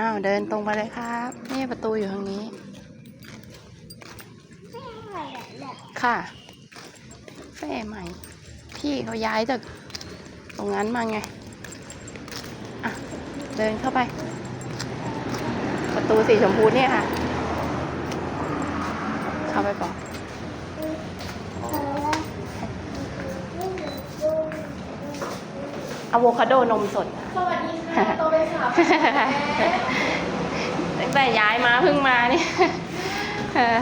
อ้าวเดินตรงไปเลยครับ นี่ประตูอยู่ทางนี้ ค่ะเฟ่ใหม่ พี่เขาย้ายจากตรงนั้นมาไง อะ เดินเข้าไป ประตูสีชมพูเนี่ยค่ะ เข้าไปก่อน อะโวคาโดนมสด สวัสดีค่ะโตเลยค่ะตั้งแต่ย้ายมาเพิ่งมาเนี่ยเออ